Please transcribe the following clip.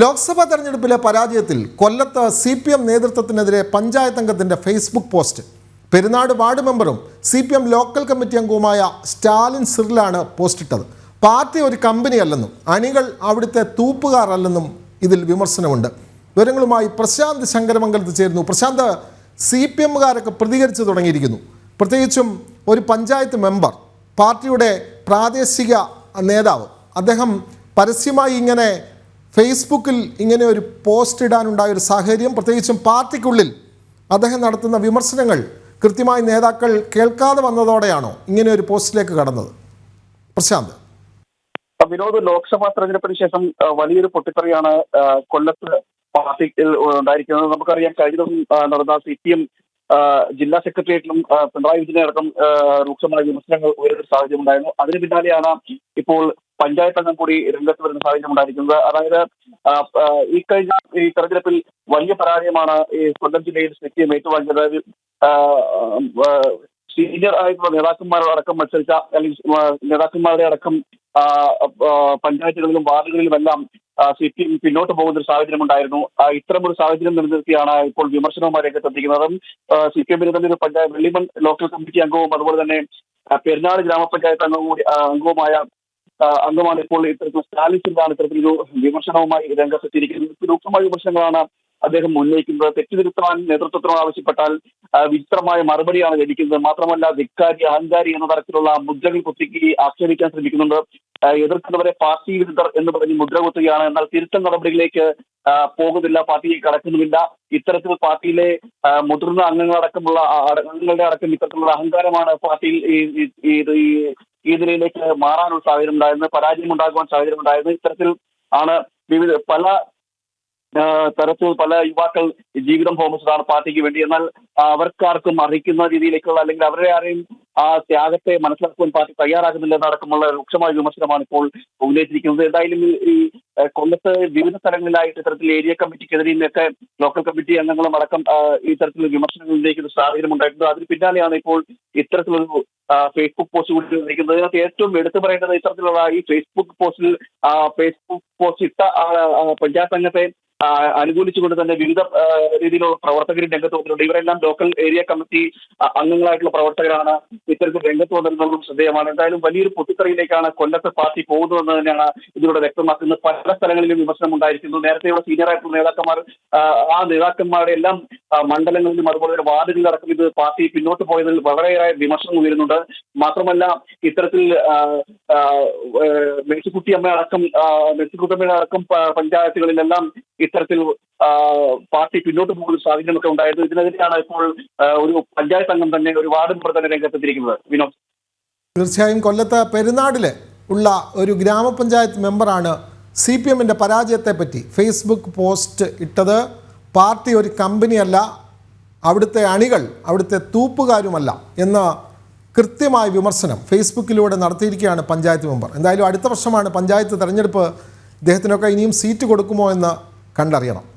ലോക്സഭാ തെരഞ്ഞെടുപ്പിലെ പരാജയത്തിൽ കൊല്ലത്ത് സി പി എം നേതൃത്വത്തിനെതിരെ പഞ്ചായത്ത് അംഗത്തിന്റെ ഫേസ്ബുക്ക് പോസ്റ്റ്. പെരുന്നാട് വാർഡ് മെമ്പറും C P M local committee അംഗവുമായ സ്റ്റാലിൻ സിറിലാണ് പോസ്റ്റിട്ടത്. പാർട്ടി ഒരു കമ്പനി അല്ലെന്നും അണികൾ അവിടുത്തെ തൂപ്പുകാരല്ലെന്നും ഇതിൽ വിമർശനമുണ്ട്. വിവരങ്ങളുമായി പ്രശാന്ത് ശങ്കരമംഗലത്ത് ചേരുന്നു. പ്രശാന്ത് സി പി എമ്മുകാരൊക്കെ പ്രതികരിച്ചു തുടങ്ങിയിരിക്കുന്നു. പ്രത്യേകിച്ചും ഒരു പഞ്ചായത്ത് മെമ്പർ പാർട്ടിയുടെ പ്രാദേശിക നേതാവ്. അദ്ദേഹം പരസ്യമായി ഇങ്ങനെ ഫേസ്ബുക്കിൽ ഇങ്ങനെ ഒരു പോസ്റ്റ് ഇടാനുണ്ടായ ഒരു സാഹചര്യം പ്രത്യേകിച്ചും പാർട്ടിക്കുള്ളിൽ അദ്ദേഹം നടത്തുന്ന വിമർശനങ്ങൾ കൃത്യമായി നേതാക്കൾ കേൾക്കാതെ വന്നതോടെയാണോ ഇങ്ങനെ ഒരു പോസ്റ്റിലേക്ക് കടന്നത്? പ്രശാന്ത്. വിനോദ് ലോക്സഭാ തെരഞ്ഞെടുപ്പിന് ശേഷം വലിയൊരു പൊട്ടിത്തെറിയാണ് കൊല്ലത്ത് പാർട്ടിയിൽ ഉണ്ടായിരിക്കുന്നത്. നമുക്കറിയാം കഴിഞ്ഞ നടന്ന സി പി എം ജില്ലാ സെക്രട്ടേറിയറ്റിലും പിണറായി വിജയനെ അടക്കം ആ, രൂക്ഷമായ വിമർശനങ്ങൾ ഉയരുന്ന സാഹചര്യം ഉണ്ടായിരുന്നു. അതിന് പിന്നാലെയാണ് ഇപ്പോൾ പഞ്ചായത്ത് അംഗം കൂടി രംഗത്ത് വരുന്ന സാഹചര്യം ഉണ്ടായിരിക്കുന്നത്. അതായത് ഈ കഴിഞ്ഞ ഈ തെരഞ്ഞെടുപ്പിൽ വലിയ പരാജയമാണ് ഈ കൊല്ലം ജില്ലയിൽ സി പി എം ഏറ്റുവാങ്ങിയത് സീനിയർ ആയിട്ടുള്ള നേതാക്കന്മാരുടെ അടക്കം മത്സരിച്ച അല്ലെങ്കിൽ നേതാക്കന്മാരുടെ അടക്കം പഞ്ചായത്തുകളിലും വാർഡുകളിലുമെല്ലാം സി പി എം പിന്നോട്ട് പോകുന്ന ഒരു സാഹചര്യം ഉണ്ടായിരുന്നു ഇത്തരം ഒരു സാഹചര്യം നിലനിർത്തിയാണ് ഇപ്പോൾ വിമർശനവുമായി രംഗത്തെത്തിക്കുന്നതും സി പി എമ്മിന് തന്നെ പഞ്ചായത്ത് വെള്ളിമൺ ലോക്കൽ കമ്മിറ്റി അംഗവും അതുപോലെ തന്നെ പെരുന്നാട് ഗ്രാമപഞ്ചായത്ത് അംഗവും കൂടി അംഗവുമായ അംഗമാണ് ഇപ്പോൾ ഇത്തരത്തിൽ സ്റ്റാലിസിലാണ് ഇത്തരത്തിലൊരു വിമർശനവുമായി രംഗത്തെത്തിയിരിക്കുന്നത്. രൂക്ഷമായ വിമർശനങ്ങളാണ് അദ്ദേഹം ഉന്നയിക്കുന്നത്. തെറ്റുതിരുത്താൻ നേതൃത്വത്തിനോട് ആവശ്യപ്പെട്ടാൽ വിചിത്രമായ മറുപടിയാണ് ലഭിക്കുന്നത്. മാത്രമല്ല ധിക്കാരി അഹങ്കാരി എന്ന തരത്തിലുള്ള മുദ്രകൾ കുത്തിക്ക് ആക്ഷേപിക്കാൻ ശ്രമിക്കുന്നുണ്ട്. എതിർക്കുന്നവരെ പാർട്ടി വിരുദ്ധർ എന്ന് പറഞ്ഞ് മുദ്ര കുത്തുകയാണ്. എന്നാൽ തിരുത്തൽ നടപടികളിലേക്ക് പോകുന്നില്ല പാർട്ടിയിൽ കടക്കുന്നുമില്ല. ഇത്തരത്തിൽ പാർട്ടിയിലെ മുതിർന്ന അംഗങ്ങളടക്കമുള്ള അംഗങ്ങളുടെ അടക്കം ഇത്തരത്തിലുള്ള അഹങ്കാരമാണ് പാർട്ടിയിൽ ഈ ഈ- നിലയിലേക്ക് മാറാനുള്ള സാഹചര്യം ഉണ്ടായിരുന്നു പരാജയം ഉണ്ടാകുവാൻ സാഹചര്യം ഉണ്ടായിരുന്നു. ഇത്തരത്തിൽ ആണ് വിവിധ പല തരത്തിൽ പല യുവാക്കൾ ജീവിതം ഹോമിച്ചതാണ് പാർട്ടിക്ക് വേണ്ടി. എന്നാൽ അവർക്കാർക്കും അർഹിക്കുന്ന രീതിയിലേക്കുള്ള അല്ലെങ്കിൽ അവരെ ആരെയും ആ ത്യാഗത്തെ മനസ്സിലാക്കുവാൻ പാർട്ടി തയ്യാറാകുന്നില്ല എന്നടക്കമുള്ള രൂക്ഷമായ വിമർശനമാണ് ഇപ്പോൾ ഉന്നയിച്ചിരിക്കുന്നത്. എന്തായാലും ഈ- കൊല്ലത്ത് വിവിധ സ്ഥലങ്ങളിലായിട്ട് ഇത്തരത്തിൽ ഏരിയ കമ്മിറ്റിക്കെതിരെ നിന്നൊക്കെ ലോക്കൽ കമ്മിറ്റി അംഗങ്ങളും അടക്കം ഇത്തരത്തിൽ വിമർശനങ്ങൾ ഉന്നയിക്കുന്ന സാഹചര്യം ഉണ്ടായിട്ടുണ്ട്. അതിന് പിന്നാലെയാണ് ഇപ്പോൾ ഇത്തരത്തിലൊരു ഫേസ്ബുക്ക് പോസ്റ്റ് കൂടി ഉന്നയിക്കുന്നത്. ഇതിനകത്ത് ഏറ്റവും എടുത്തു പറയേണ്ടത് ഇത്തരത്തിലുള്ള ഈ ഫേസ്ബുക്ക് പോസ്റ്റിൽ ഫേസ്ബുക്ക് പോസ്റ്റ് ഇട്ട പഞ്ചായത്ത് അംഗത്തെ അനുകൂലിച്ചുകൊണ്ട് തന്നെ വിവിധ രീതിയിലുള്ള പ്രവർത്തകർ രംഗത്ത് വന്നിട്ടുണ്ട്. ഇവരെല്ലാം ലോക്കൽ ഏരിയ കമ്മിറ്റി അംഗങ്ങളായിട്ടുള്ള പ്രവർത്തകരാണ്. ഇത്തരത്തിൽ രംഗത്ത് വന്നിരുന്നതും ശ്രദ്ധേയമാണ്. എന്തായാലും വലിയൊരു പൊട്ടിത്തെറിയിലേക്കാണ് കൊല്ലത്തെ പാർട്ടി പോകുന്നതെന്ന് തന്നെയാണ് ഇതിലൂടെ വ്യക്തമാക്കുന്നത്. പല സ്ഥലങ്ങളിലും വിമർശനം ഉണ്ടായിരിക്കുന്നു. നേരത്തെയുള്ള സീനിയർ ആയിട്ടുള്ള നേതാക്കന്മാർ ആ, നേതാക്കന്മാരുടെ എല്ലാം മണ്ഡലങ്ങളിലും അതുപോലെ തന്നെ വാർഡുകളിൽ അടക്കം ഇത് പാർട്ടി പിന്നോട്ട് പോയതിൽ വളരെയേറെ വിമർശനം ഉയരുന്നുണ്ട്. മാത്രമല്ല ഇത്തരത്തിൽ ആ, ആ, ഏഹ്, മേഴ്സിക്കുട്ടി അമ്മ അടക്കം ആ, മേഴ്സിക്കുട്ടി അമ്മയുടെ അടക്കം പഞ്ചായത്തുകളിലെല്ലാം ഇത്തരത്തിൽ പാർട്ടി പിന്നോട്ട് പോകുന്ന സാഹചര്യമൊക്കെ ഉണ്ടായിരുന്നു. ഇതിനെതിരെയാണ് ഇപ്പോൾ ഒരു പഞ്ചായത്ത് അംഗം തന്നെ ഒരു വാർഡ് മെമ്പർ തന്നെ രംഗത്തെത്തിയിരിക്കുന്നത്. വിനോദ്. തീർച്ചയായും കൊല്ലത്ത് പെരുന്നാടിൽ ഉള്ള ഒരു ഗ്രാമപഞ്ചായത്ത് മെമ്പറാണ് സി പി എമ്മിന്റെ പരാജയത്തെപ്പറ്റി ഫേസ്ബുക്ക് പോസ്റ്റ് ഇട്ടത്. പാർട്ടി ഒരു കമ്പനിയല്ല അവിടുത്തെ അണികൾ അവിടുത്തെ തൂപ്പുകാരുമല്ല എന്ന കൃത്യമായ വിമർശനം ഫേസ്ബുക്കിലൂടെ നടത്തിയിരിക്കുകയാണ് പഞ്ചായത്ത് മെമ്പർ. എന്തായാലും അടുത്ത വർഷമാണ് പഞ്ചായത്ത് തെരഞ്ഞെടുപ്പ്. ഇദ്ദേഹത്തിനൊക്കെ ഇനിയും സീറ്റ് കൊടുക്കുമോ എന്ന് കണ്ടറിയണം.